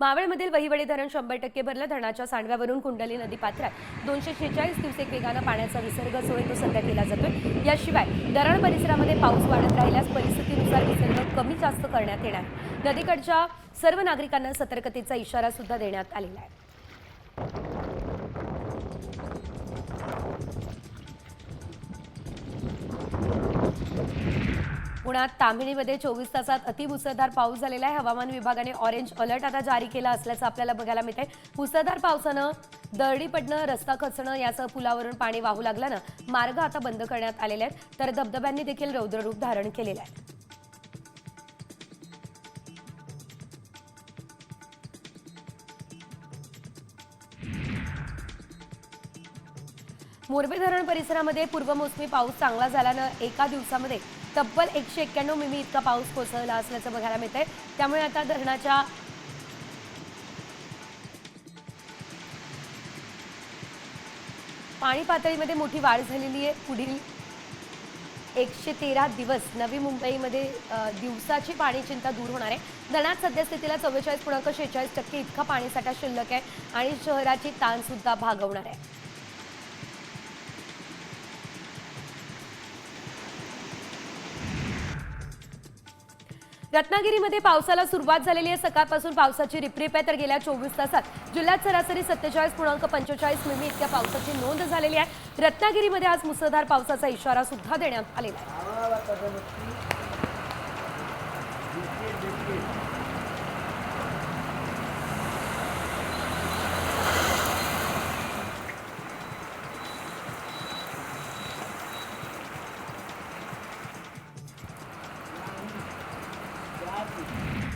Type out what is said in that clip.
मावळमधील वहिवडे धरण शंभर टक्के भरलं. धरणाच्या सांडव्यावरून कुंडली नदी पात्रात दोनशे शेहेचाळीस दिवसेक वेगानं पाण्याचा विसर्ग सोय तो सध्या केला जातोय. याशिवाय धरण परिसरामध्ये पाऊस वाढत राहिल्यास परिस्थितीनुसार विसर्ग कमी जास्त करण्यात येणार. नदीकडच्या सर्व नागरिकांना सतर्कतेचा इशारा सुद्धा देण्यात आलेला आहे. पुण्यात तामिळीमध्ये चोवीस तासात अतिमुसळधार पाऊस झालेला आहे. हवामान विभागाने ऑरेंज अलर्ट आता जारी केला असल्याचं आपल्याला बघायला मिळत आहे मुसळधार पावसानं दरडी पडणं रस्ता खचणं यासह पुलावरून पाणी वाहू लागल्यानं मार्ग आता बंद करण्यात आलेले आहेत. तर धबधब्यांनी देखील रौद्ररूप धारण केलेलं आहे. मोरबे धरण परिसरामध्ये पूर्वमोसमी पाऊस चांगला झाल्यानं एका दिवसामध्ये तब्बल एकशे एक्क्याण्णव मिमी इतका पाऊस कोसळला असल्याचं बघायला मिळत आहे त्यामुळे आता धरणाच्या पाणी पातळीमध्ये मोठी वाढ झालेली आहे. पुढील एकशे तेरा दिवस नवी मुंबईमध्ये दिवसाची पाणी चिंता दूर होणार आहे. धरणात सद्यस्थितीला चव्वेचाळीस पूर्णांक शेहेचाळीस टक्के इतका पाणीसाठा शिल्लक आहे आणि शहराची ताणसुद्धा भागवणार आहे. रत्नागिरीमध्ये पावसाला सुरुवात झालेली आहे. सकाळपासून पावसाची रिपरिप आहे. तर गेल्या चोवीस तासात जिल्ह्यात सरासरी सत्तेचाळीस पूर्णांक पंचेचाळीस मिमी इतक्या पावसाची नोंद झालेली आहे. रत्नागिरीमध्ये आज मुसळधार पावसाचा इशारा सुद्धा देण्यात आलेला आहे.